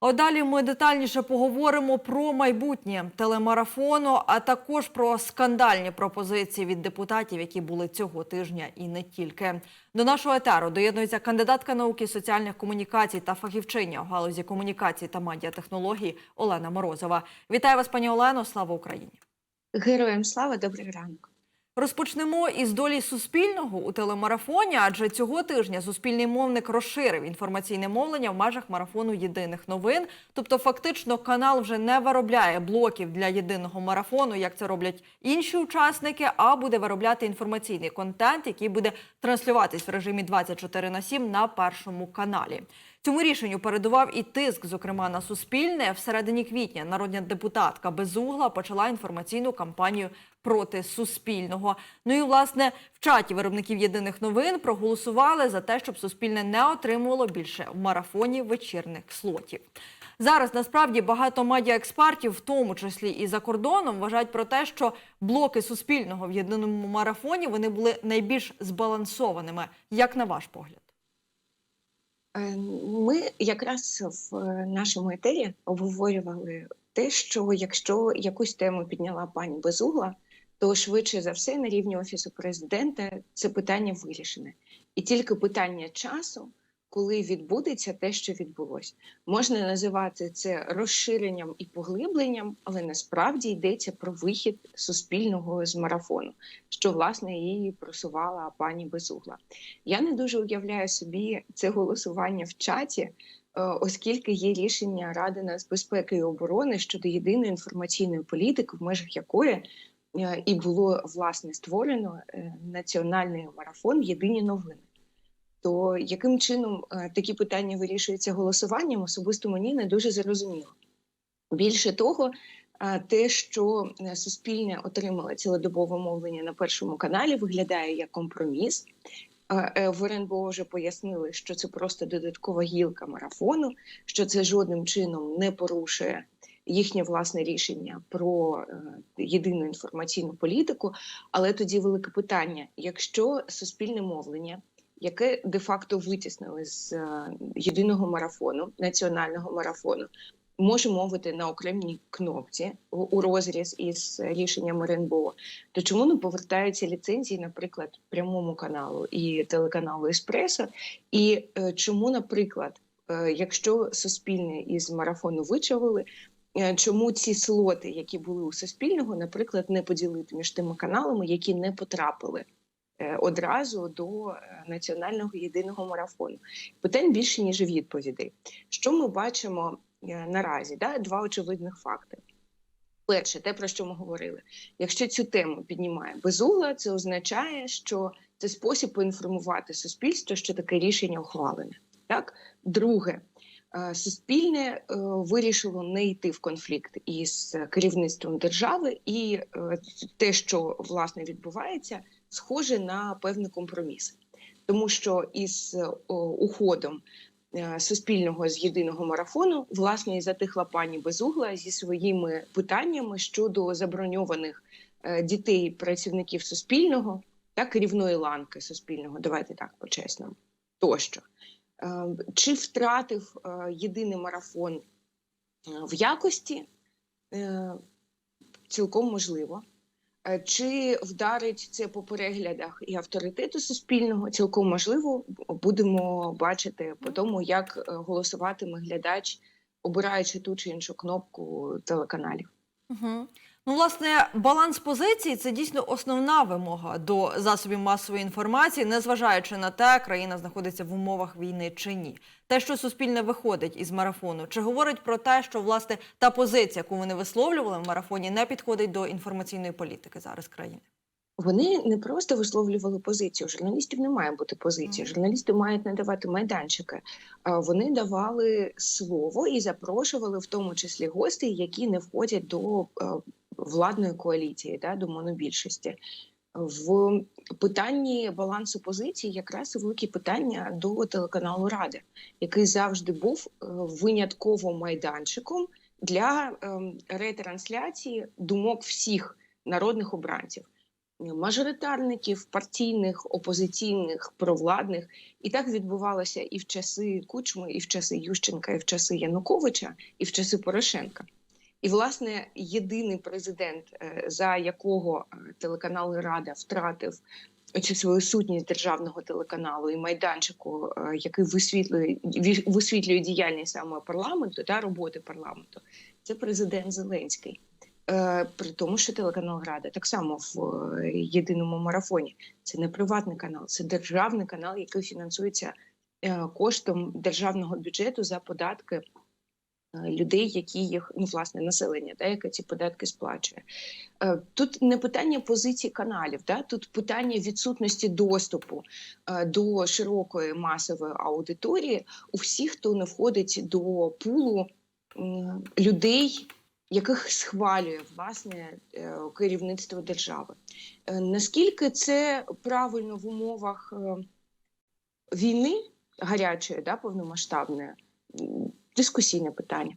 А далі ми детальніше поговоримо про майбутнє телемарафону, а також про скандальні пропозиції від депутатів, які були цього тижня, і не тільки. До нашого етеру доєднується кандидатка науки соціальних комунікацій та фахівчиня у галузі комунікацій та медіатехнологій Олена Морозова. Вітаю вас, пані Олено. Слава Україні! Героям слава, добрий ранок. Розпочнемо із долі суспільного у телемарафоні, адже цього тижня суспільний мовник розширив інформаційне мовлення в межах марафону єдиних новин. Тобто, фактично, канал вже не виробляє блоків для єдиного марафону, як це роблять інші учасники, а буде виробляти інформаційний контент, який буде транслюватись в режимі 24 на 7 на першому каналі. Цьому рішенню передував і тиск, зокрема на суспільне. В середині квітня народна депутатка Безугла почала інформаційну кампанію проти суспільного. Ну і власне в чаті виробників єдиних новин проголосували за те, щоб суспільне не отримувало більше в марафоні вечірних слотів. Зараз насправді багато медіаекспертів, в тому числі і за кордоном, вважають про те, що блоки суспільного в єдиному марафоні вони були найбільш збалансованими. Як на ваш погляд? Е, Ми якраз в е, нашому етері обговорювали те, що якщо якусь тему підняла пані Безугла, то швидше за все на рівні офісу президента це питання вирішене, і тільки питання часу, коли відбудеться те, що відбулось, можна називати це розширенням і поглибленням, але насправді йдеться про вихід суспільного з марафону, що власне її просувала пані Безугла. Я не дуже уявляю собі це голосування в чаті, е, оскільки є рішення Ради нацбезпеки і оборони щодо єдиної інформаційної політики, в межах якої е, і було власне створено е, національний марафон Єдині новини. То яким чином е, такі питання вирішуються голосуванням, особисто мені не дуже зрозуміло. Більше того, е, те, що е, Суспільне отримало цілодобове мовлення на першому каналі, виглядає як компроміс. В РНБО вже пояснили, що це просто додаткова гілка марафону, що це жодним чином не порушує їхнє власне рішення про єдину інформаційну політику. Але тоді велике питання: якщо суспільне мовлення, яке де-факто витіснили з е, єдиного марафону, національного марафону, може мовити на окремій кнопці у, розріз із рішенням РНБО, то чому не повертаються ліцензії, наприклад, прямому каналу і телеканалу Еспресо? І е, чому, наприклад, е, якщо суспільне із марафону вичавили, чому ці слоти, які були у суспільного, наприклад, не поділити між тими каналами, які не потрапили? Е, Одразу до е, національного єдиного марафону питань більше ніж відповідей. Що ми бачимо е, наразі? Да? Два очевидних факти. Перше, те, про що ми говорили. Якщо цю тему піднімає безугла, це означає, що це спосіб поінформувати суспільство, що таке рішення ухвалене. Так, друге, суспільне вирішило не йти в конфлікт із керівництвом держави, і те, що власне відбувається, схоже на певний компроміс, тому що із е, уходом е, суспільного з єдиного марафону власне і затихла пані Безугла зі своїми питаннями щодо заброньованих е, дітей працівників суспільного та керівної ланки суспільного. Давайте так по-чесному. Тощо. Чи втратив єдиний марафон в якості? Цілком можливо. Е, Чи вдарить це по переглядах і авторитету суспільного? Цілком можливо, будемо бачити по тому, як е, голосуватиме глядач, обираючи ту чи іншу кнопку телеканалів. Угу. Ну, власне, баланс позицій це дійсно основна вимога до засобів масової інформації, незважаючи на те, країна знаходиться в умовах війни чи ні. Те, що суспільне виходить із марафону, чи говорить про те, що власне та позиція, яку вони висловлювали в марафоні, не підходить до інформаційної політики зараз країни. Вони не просто висловлювали позицію. У журналістів не має бути позиції. Журналісти мають надавати майданчики. Вони давали слово і запрошували в тому числі гостей, які не входять до е, владної коаліції, да, до монобільшості. В питанні балансу позицій якраз великі питання до телеканалу Ради, який завжди був е, винятково майданчиком для ем, ретрансляції думок всіх народних обранців. Мажоритарників, партійних, опозиційних, провладних. І так відбувалося і в часи Кучми, і в часи Ющенка, і в часи Януковича, і в часи Порошенка. І, власне, єдиний президент, е, за якого е, телеканал Рада втратив цю свою сутність державного телеканалу і майданчику, е, який висвітлює ві- висвітлює діяльність саме парламенту та роботи парламенту, це президент Зеленський. Е, При тому, що телеканал Рада так само в е, єдиному марафоні. Це не приватний канал, це державний канал, який фінансується е, коштом державного бюджету за податки людей, які їх ну власне населення, та яке ці податки сплачує. Тут не питання позиції каналів, да? тут питання відсутності доступу до широкої масової аудиторії у всіх, хто не входить до пулу людей, яких схвалює власне е, керівництво держави. Е, Наскільки це правильно в умовах е, війни гарячої, да, повномасштабної? Дискусійне питання.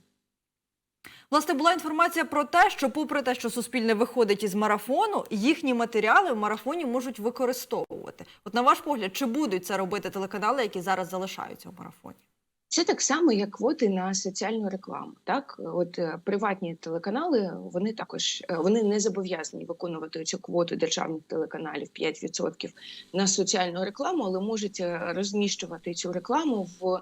Власне, була інформація про те, що, попри те, що Суспільне виходить із марафону, їхні матеріали в марафоні можуть використовувати. От на ваш погляд, чи будуть це робити телеканали, які зараз залишаються в марафоні? Це так само, як квоти на соціальну рекламу. Так, от е, приватні телеканали вони також е, вони не зобов'язані виконувати цю квоту державних телеканалів 5% на соціальну рекламу, але можуть е, розміщувати цю рекламу в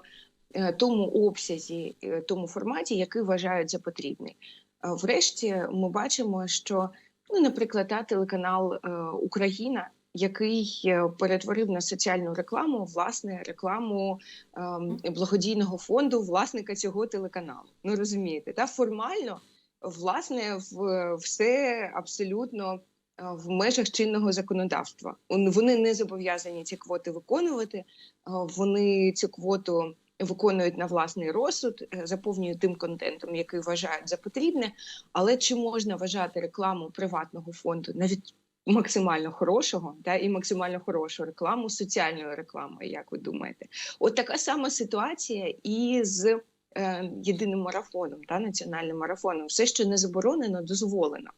тому обсязі, тому форматі, який вважають за потрібний. Врешті ми бачимо, що, ну, наприклад, та телеканал Україна, який е, перетворив на соціальну рекламу власне рекламу ем, благодійного фонду власника цього телеканалу. Ну розумієте, та формально власне в все абсолютно е, в межах чинного законодавства. Вони не зобов'язані ці квоти виконувати. е, Вони цю квоту виконують на власний розсуд, е, заповнюють тим контентом, який вважають за потрібне. Але чи можна вважати рекламу приватного фонду навіть максимально хорошого, та і максимально хорошу рекламу соціальною рекламою, як ви думаєте? От така сама ситуація і з е, єдиним марафоном, та національним марафоном. Все, що не заборонено, дозволено.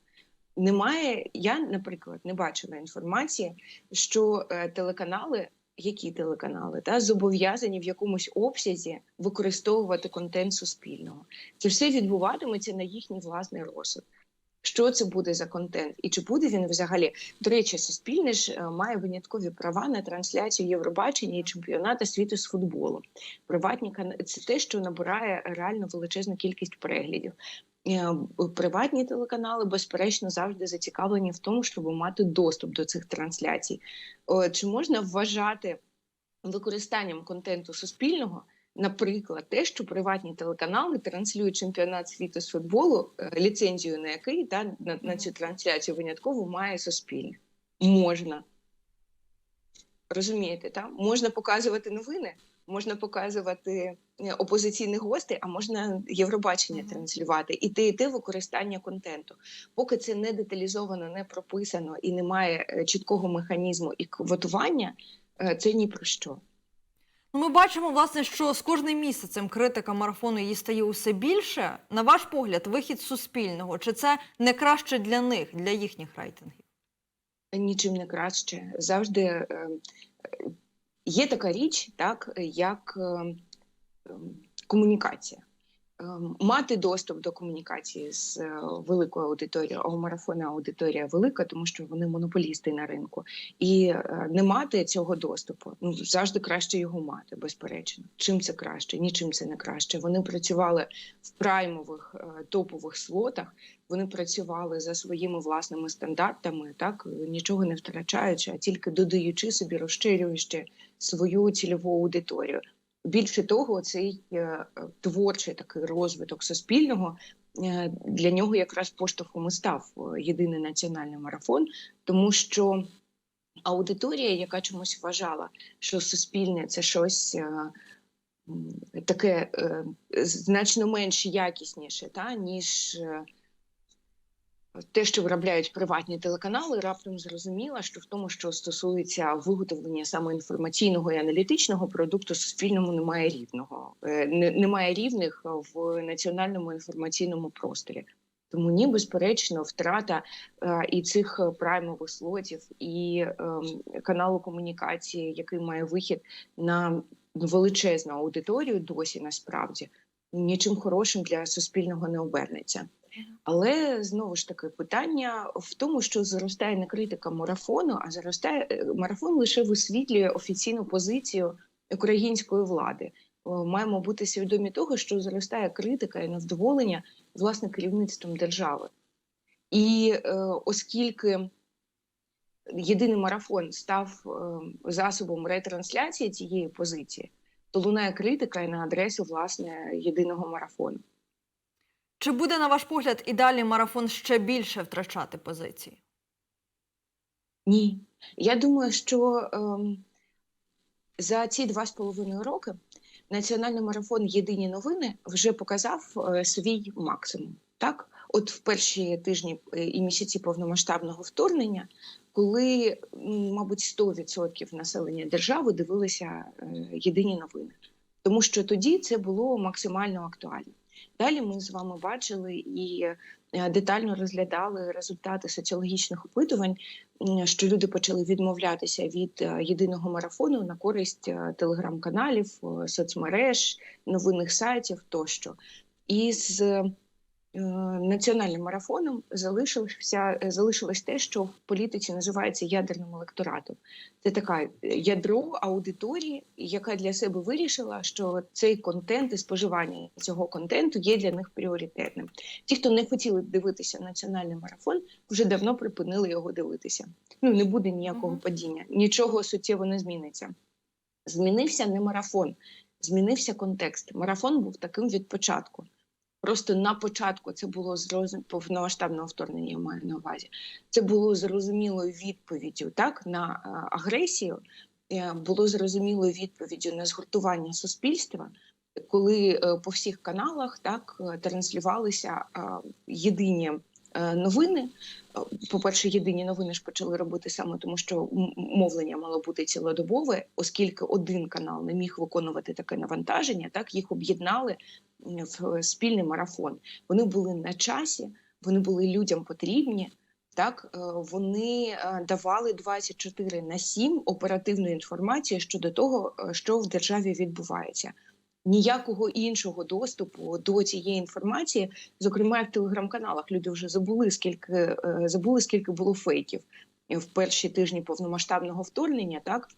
Немає, я, наприклад, не бачила інформації, що е, телеканали, які телеканали, та зобов'язані в якомусь обсязі використовувати контент суспільного. Це все відбуватиметься на їхній власний розсуд. Що це буде за контент, і чи буде він взагалі? До речі, суспільне ж е, має виняткові права на трансляцію Євробачення і чемпіоната світу з футболу. Приватні кана- це те, що набирає реально величезну кількість переглядів. Е, Приватні телеканали, безперечно, завжди зацікавлені в тому, щоб мати доступ до цих трансляцій. Чи можна вважати використанням контенту суспільного? Наприклад, те, що приватні телеканали транслюють чемпіонат світу з футболу, е, ліцензію на який та на, на цю трансляцію винятково має суспільне. Можна. Розумієте, та? можна показувати новини, можна показувати е, опозиційних гостей, а можна Євробачення транслювати. І те, і те використання контенту. Поки це не деталізовано, не прописано і немає е, чіткого механізму і квотування, це ні про що. Ну, ми бачимо, власне, що з кожним місяцем критика марафону її стає усе більше. На ваш погляд, вихід суспільного, чи це не краще для них, для їхніх рейтингів? нічим не краще. Завжди е, е, є така річ, так як е, комунікація. Е, Мати доступ до комунікації з е, великою аудиторією, а у аудиторія велика, тому що вони монополісти на ринку, і е, не мати цього доступу. Ну завжди краще його мати, безперечно. Чим це краще? Нічим це не краще. Вони працювали в праймових е, топових слотах. Вони працювали за своїми власними стандартами, так нічого не втрачаючи, а тільки додаючи собі, розширюючи свою цільову аудиторію. Більше того, цей е, творчий такий розвиток суспільного е, для нього якраз поштовхом і став е, єдиний національний марафон, тому що аудиторія, яка чомусь вважала, що суспільне це щось. Таке значно менш якісніше, та ніж те, що виробляють приватні телеканали, раптом зрозуміла, що в тому, що стосується виготовлення саме інформаційного і аналітичного продукту, суспільному немає рівного, Е, немає рівних в національному інформаційному просторі. Тому ні, безперечно, втрата е, і цих е, праймових слотів, і е, каналу комунікації, який має вихід на величезну аудиторію, досі насправді нічим хорошим для суспільного не обернеться. Але знову ж таки питання в тому, що зростає не критика марафону, а зростає е, марафон лише висвітлює офіційну позицію української влади. Маємо бути свідомі того, що зростає критика і невдоволення власне керівництвом держави. І е, оскільки єдиний марафон став е, засобом ретрансляції цієї позиції, то лунає критика і на адресу власне єдиного марафону. Чи буде, на ваш погляд, і далі марафон ще більше втрачати позиції? Ні. Я думаю, що ем, за ці два з половиною роки національний марафон Єдині новини вже показав е, свій максимум. Так, от в перші тижні е, і місяці повномасштабного вторгнення, коли, мабуть, 100% населення держави дивилися е, єдині новини, тому що тоді це було максимально актуально. Далі ми з вами бачили і е, детально розглядали результати соціологічних опитувань, що люди почали відмовлятися від е, єдиного марафону на користь е, телеграм-каналів, соцмереж, новинних сайтів тощо. І з національним марафоном залишилося залишилось те, що в політиці називається ядерним електоратом. Це така ядро аудиторії, яка для себе вирішила, що цей контент і споживання цього контенту є для них пріоритетним. Ті, хто не хотіли дивитися національний марафон, вже давно припинили його дивитися. Ну не буде ніякого Мгм. падіння, нічого суттєво не зміниться. Змінився не марафон, змінився контекст. Марафон був таким від початку. Просто на початку це було зрозуміло повномасштабного вторгнення, я маю на увазі. Це було зрозумілою відповіддю так на е, агресію, е, було зрозумілою відповіддю на згуртування суспільства, коли е, по всіх каналах так транслювалися єдині новини. Е, По-перше, єдині новини ж почали робити саме тому, що мовлення мало бути цілодобове, оскільки один канал не міг виконувати таке навантаження, так їх об'єднали в спільний марафон. Вони були на часі, вони були людям потрібні. Так, е, вони е, давали 24 на 7 оперативної інформації щодо того, е, що в державі відбувається. Ніякого іншого доступу до цієї інформації, зокрема в телеграм-каналах, люди вже забули скільки е, забули, скільки було фейків в перші тижні повномасштабного вторгнення, так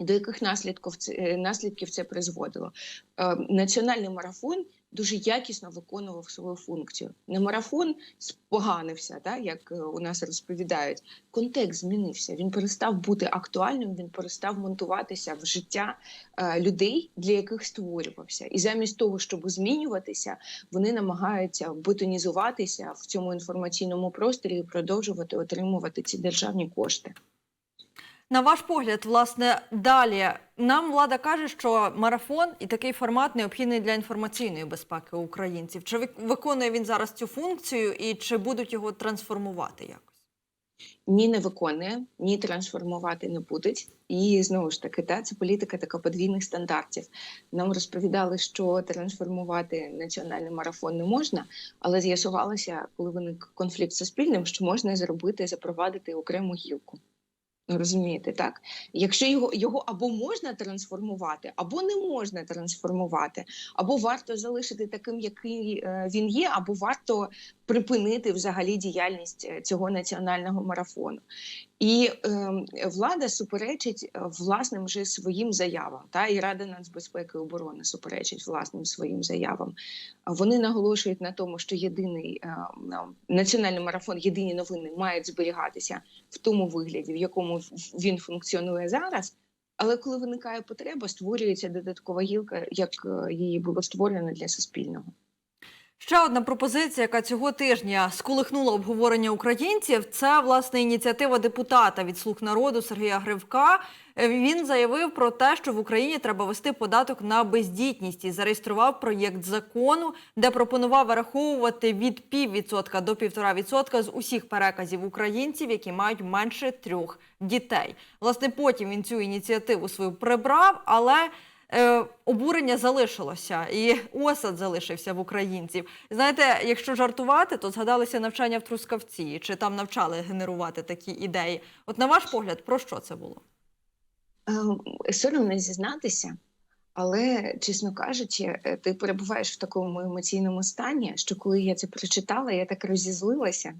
до яких наслідків це е, наслідків це призводило. Е, Національний марафон дуже якісно виконував свою функцію. Не марафон споганився, так, як е, у нас розповідають. Контекст змінився. Він перестав бути актуальним, він перестав монтуватися в життя е, людей, для яких створювався. І замість того, щоб змінюватися, вони намагаються бетонізуватися в цьому інформаційному просторі і продовжувати отримувати ці державні кошти. На ваш погляд, власне, далі нам влада каже, що марафон і такий формат необхідний для інформаційної безпеки українців. Чи виконує він зараз цю функцію і чи будуть його трансформувати якось? ні не виконує, ні трансформувати не будуть. І знову ж таки, та це політика така подвійних стандартів. Нам розповідали, що трансформувати національний марафон не можна, але з'ясувалося, коли виник конфлікт з суспільним, що можна зробити, запровадити окрему гілку. Розумієте, так? Якщо його, його або можна трансформувати, або не можна трансформувати, або варто залишити таким, який е, він є, або варто припинити взагалі діяльність е, цього національного марафону. І е, влада суперечить е, власним же своїм заявам. Та і Рада нацбезпеки і оборони суперечить власним своїм заявам. Вони наголошують на тому, що єдиний е, національний марафон, єдині новини мають зберігатися в тому вигляді, в якому він функціонує зараз. Але коли виникає потреба, створюється додаткова гілка, як е, її було створено для суспільного. Ще одна пропозиція, яка цього тижня сколихнула обговорення українців, це власне ініціатива депутата від слуг народу Сергія Гривка. Е, Він заявив про те, що в Україні треба вести податок на бездітність і зареєстрував проєкт закону, де пропонував вираховувати від піввідсотка до півтора відсотка з усіх переказів українців, які мають менше трьох дітей. Власне, потім він цю ініціативу свою прибрав, але е, обурення залишилося, і осад залишився в українців. Знаєте, якщо жартувати, то згадалися навчання в Трускавці, чи там навчали генерувати такі ідеї. От на ваш погляд, про що це було? Е, Соромно зізнатися, але, чесно кажучи, е, ти перебуваєш в такому емоційному стані, що коли я це прочитала, я так розізлилася.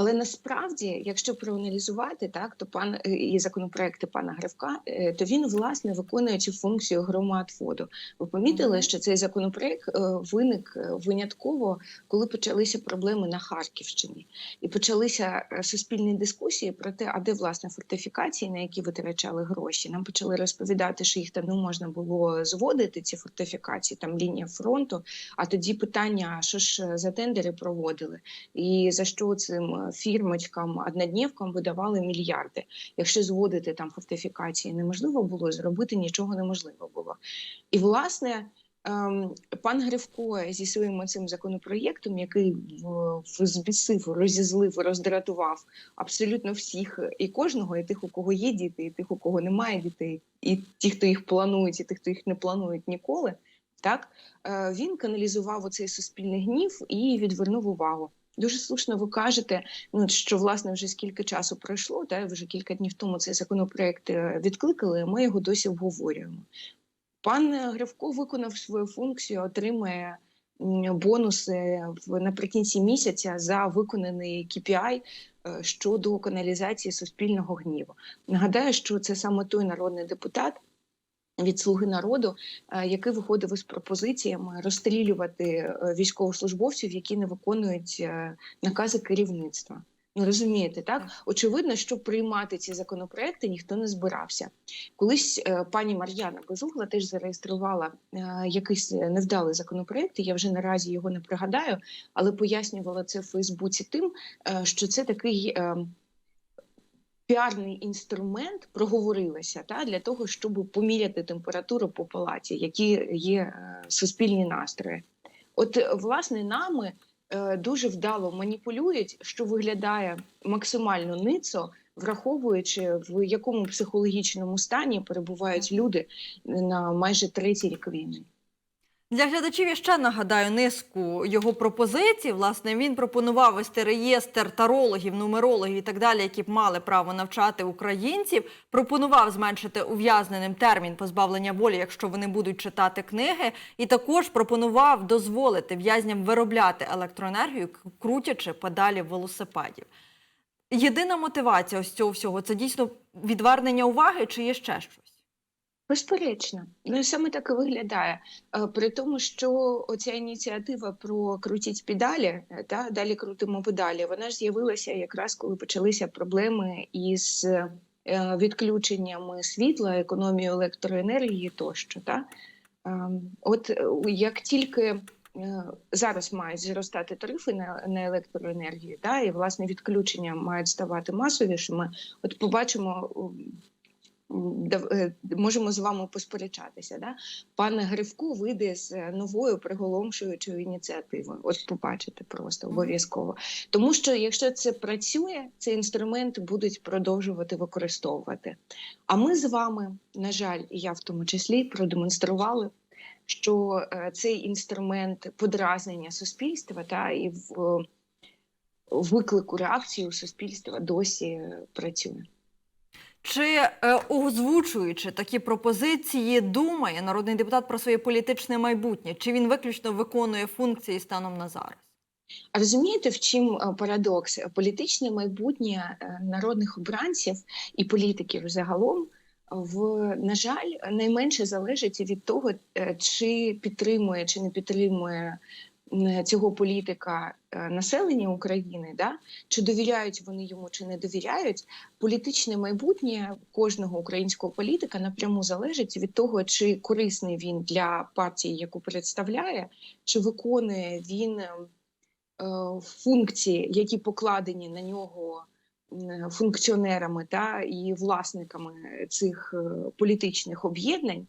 Але насправді, якщо проаналізувати, так то пан е, і законопроекти пана Гривка, е, то він власне виконує цю функцію громадфоду. Ви помітили, що цей законопроект е, виник винятково, коли почалися проблеми на Харківщині, і почалися суспільні дискусії про те, а де власне фортифікації, на які витрачали гроші. Нам почали розповідати, що їх там не можна було зводити, ці фортифікації, там лінія фронту. А тоді питання: що ж за тендери проводили, і за що цим фірмочкам, одноднівкам видавали мільярди. Якщо зводити там фортифікації неможливо було, зробити нічого неможливо було. І власне. ем, Пан Гривко зі своїм цим законопроєктом, який в- взбісив, розізлив, роздратував абсолютно всіх і кожного, і тих, у кого є діти, і тих, у кого немає дітей, і ті, хто їх планують, і тих, хто їх не планують ніколи. Так Е, він каналізував оцей суспільний гнів і відвернув увагу. Дуже слушно ви кажете, ну що власне вже скільки часу пройшло, та вже кілька днів тому цей законопроект е, відкликали. Ми його досі обговорюємо. Пан Гривко виконав свою функцію, отримає бонуси наприкінці місяця за виконаний KPI е, щодо каналізації суспільного гніву. Нагадаю, що це саме той народний депутат. Від слуги народу, е, який виходив із пропозиціями розстрілювати е, військовослужбовців, які не виконують е, накази керівництва. Ну розумієте, так очевидно, що приймати ці законопроекти ніхто не збирався. Колись е, пані Мар'яна Безугла теж зареєструвала е, якийсь невдалий законопроект. Я вже наразі його не пригадаю, але пояснювала це в Фейсбуці тим, е, що це такий. Піарний інструмент проговорилася та для того, щоб поміряти температуру по палаті, які є е, суспільні настрої. От власне нами е, дуже вдало маніпулюють, що виглядає максимально ницо, враховуючи в якому психологічному стані перебувають люди на майже третій рік війни. Для глядачів я ще нагадаю низку його пропозицій. Власне, він пропонував вести реєстр тарологів, нумерологів і так далі, які б мали право навчати українців. Пропонував зменшити ув'язненим термін позбавлення волі, якщо вони будуть читати книги. І також пропонував дозволити в'язням виробляти електроенергію, крутячи педалі велосипедів. Єдина мотивація ось цього всього це дійсно відвернення уваги, чи є ще щось? Безперечно, ну саме так і виглядає. Е, При тому, що оця ініціатива про крутіть педалі, е, та далі крутимо педалі, вона ж з'явилася якраз коли почалися проблеми із е, відключеннями світла, економією електроенергії тощо. Та? Ем, От як тільки зараз мають зростати тарифи на, на електроенергію, та, і власне відключення мають ставати масовішими, от побачимо. Е, можемо з вами посперечатися. Да? Пан Гривко вийде з е, новою приголомшуючою ініціативою. От побачите просто обов'язково. Тому що якщо це працює, цей інструмент будуть продовжувати використовувати. А ми з вами, на жаль, і я в тому числі продемонстрували. Що е, цей інструмент подразнення суспільства та і в виклику реакції у суспільства досі працює. Чи е, озвучуючи такі пропозиції, думає народний депутат про своє політичне майбутнє? Чи він виключно виконує функції станом на зараз? А розумієте, в чим е, парадокс? Політичне майбутнє е, народних обранців і політиків загалом в на жаль найменше залежить від того, чи підтримує чи не підтримує цього політика е, населення України, да? чи довіряють вони йому, чи не довіряють. Політичне майбутнє кожного українського політика напряму залежить від того, чи корисний він для партії, яку представляє, чи виконує він. е, е, функції, які покладені на нього функціонерами та і власниками цих е, політичних об'єднань,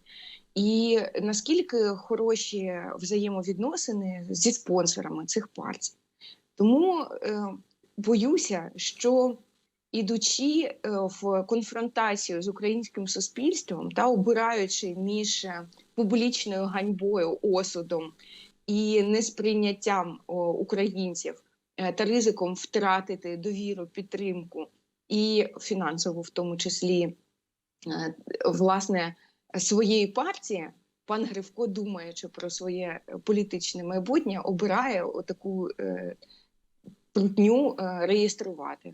і наскільки хороші взаємовідносини зі спонсорами цих партій. Тому е, боюся, що ідучи в конфронтацію з українським суспільством та обираючи між публічною ганьбою, осудом і несприйняттям українців е, та ризиком втратити довіру, підтримку і фінансову, в тому числі, е, власне, своєї партії. Пан Гривко, думаючи про своє е, політичне майбутнє, обирає таку е, прутню е, реєструвати.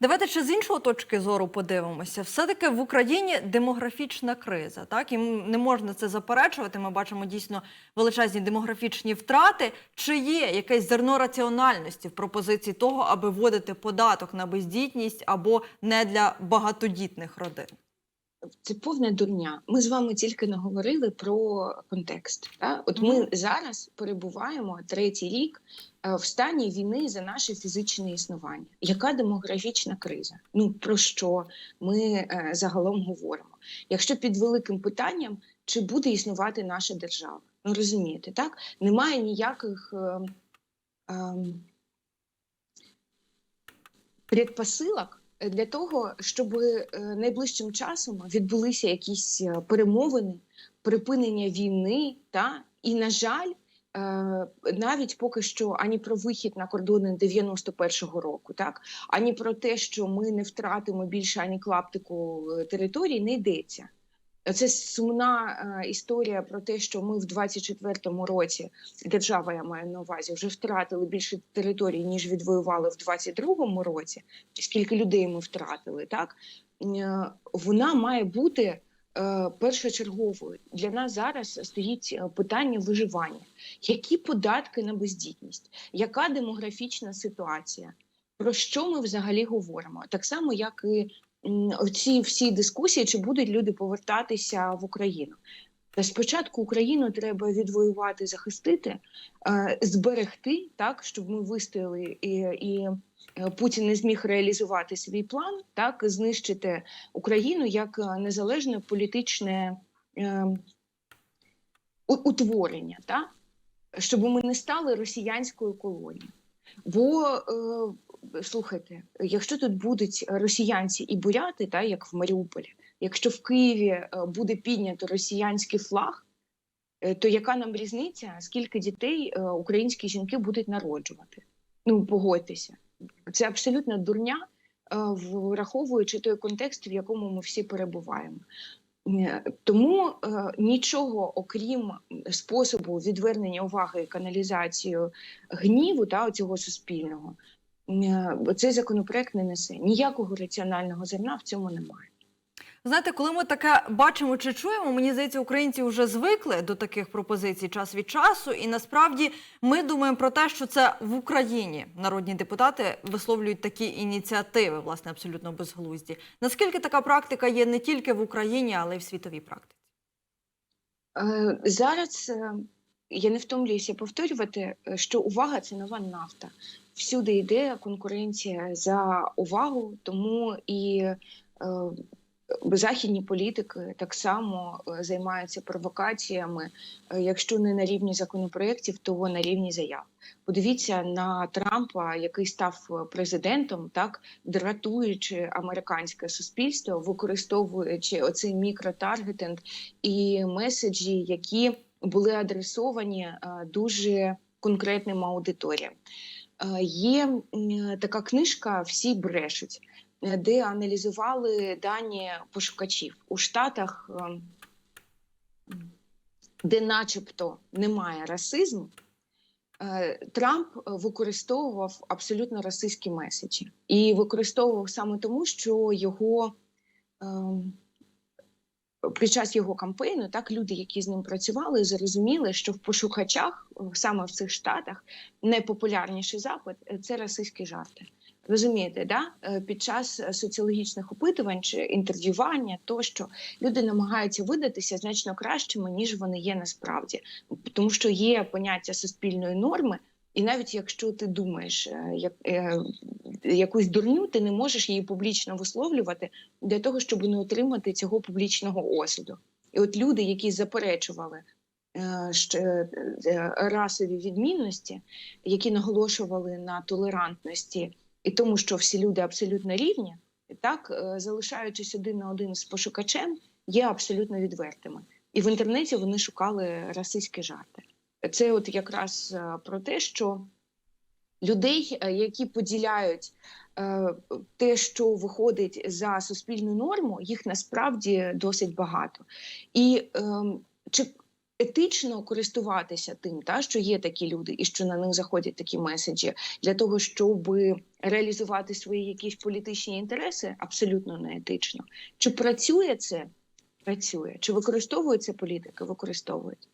Давайте ще з іншої точки зору подивимося. Все-таки в Україні демографічна криза, так і не можна це заперечувати. Ми бачимо дійсно величезні демографічні втрати. Чи є якесь зерно раціональності в пропозиції того, аби вводити податок на бездітність або не для багатодітних родин? Це повна дурня. Ми з вами тільки не говорили про контекст. Та? От ми зараз перебуваємо третій рік е, в стані війни за наше фізичне існування. Яка демографічна криза? Ну про що ми е, загалом говоримо? Якщо під великим питанням, чи буде існувати наша держава? Ну розумієте, так немає ніяких. Е, е, предпосилок для того, щоб е, найближчим часом відбулися якісь е, перемовини, припинення війни, та і на жаль, е, навіть поки що ані про вихід на кордони 91-го року, так ані про те, що ми не втратимо більше ані клаптику території, не йдеться. Це сумна е, історія про те, що ми в 24-му році держава, я маю на увазі, вже втратили більше територій, ніж відвоювали в 22-му році. Скільки людей ми втратили, так Е, вона має бути е, першочерговою. Для нас зараз стоїть питання виживання. Які податки на бездітність? Яка демографічна ситуація? Про що ми взагалі говоримо? Так само, як і м, ці всі дискусії, чи будуть люди повертатися в Україну. Спочатку Україну треба відвоювати, захистити, е, зберегти так, щоб ми вистояли і, і е, Путін не зміг реалізувати свій план, так знищити Україну як е, незалежне політичне е, утворення, так? щоб ми не стали росіянською колонією. Бо е, слухайте, якщо тут будуть росіянці і буряти, та як в Маріуполі, якщо в Києві е, буде піднято росіянський флаг, е, то яка нам різниця, скільки дітей е, українські жінки будуть народжувати? Ну погодьтеся, це абсолютно дурня, враховуючи той контекст, в якому ми всі перебуваємо. Тому е, нічого, окрім способу відвернення уваги і каналізацію гніву та цього суспільного, цей законопроект не несе. Ніякого раціонального зерна в цьому немає. Знаєте, коли ми таке бачимо чи чуємо, мені здається, українці вже звикли до таких пропозицій час від часу, і насправді ми думаємо про те, що це в Україні народні депутати висловлюють такі ініціативи, власне, абсолютно безглузді. Наскільки така практика є не тільки в Україні, але й в світовій практиці? Е, Зараз е, я не втомлююся повторювати, е, що увага це нова нафта. Всюди йде конкуренція за увагу, тому і е, західні політики так само е, займаються провокаціями, е, якщо не на рівні законопроєктів, то на рівні заяв. Подивіться на Трампа, який став президентом, так дратуючи американське суспільство, використовуючи оцей мікротаргетинг і меседжі, які були адресовані дуже конкретним аудиторіям. Е, Є така книжка Всі брешуть, е, де аналізували дані пошукачів у Штатах, е, де, начебто, немає расизму. е, Трамп використовував абсолютно расистські меседжі і використовував саме тому, що його ем, під час його кампейну так люди, які з ним працювали, зрозуміли, що в пошукачах саме в цих штатах найпопулярніший запит е, це расистські жарти. Розумієте, да? Е, під час е, соціологічних опитувань чи інтерв'ювання, тощо люди намагаються видатися значно кращими, ніж вони є насправді, тому що є поняття суспільної норми. І навіть якщо ти думаєш е, як, е, якусь дурню, ти не можеш її публічно висловлювати для того, щоб не отримати цього публічного осуду. І от люди, які заперечували е, ще, е, расові відмінності, які наголошували на толерантності і тому, що всі люди абсолютно рівні, так е, залишаючись один на один з пошукачем, є абсолютно відвертими. І в інтернеті вони шукали расистські жарти. Це от якраз е, про те, що людей, е, які поділяють е, те, що виходить за суспільну норму, їх насправді досить багато. І ем, чи етично користуватися тим, та що є такі люди, і що на них заходять такі меседжі для того, щоб реалізувати свої якісь політичні інтереси, абсолютно не етично. Чи працює це? Працює. Чи використовується політика? Використовують.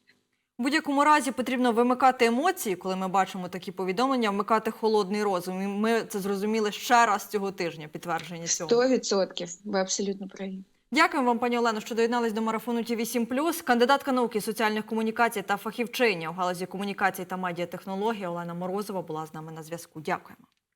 В будь-якому разі потрібно вимикати емоції, коли ми бачимо такі повідомлення, вмикати холодний розум. І ми це зрозуміли ще раз цього тижня. Підтвердження цього. Сто відсотків. Ви абсолютно праві. Дякуємо вам, пані Олено, що доєднались до марафону ТІВІ 7 Кандидатка науки соціальних комунікацій та фахівчиня у галузі комунікацій та медіатехнологій Олена Морозова була з нами на зв'язку. Дякуємо.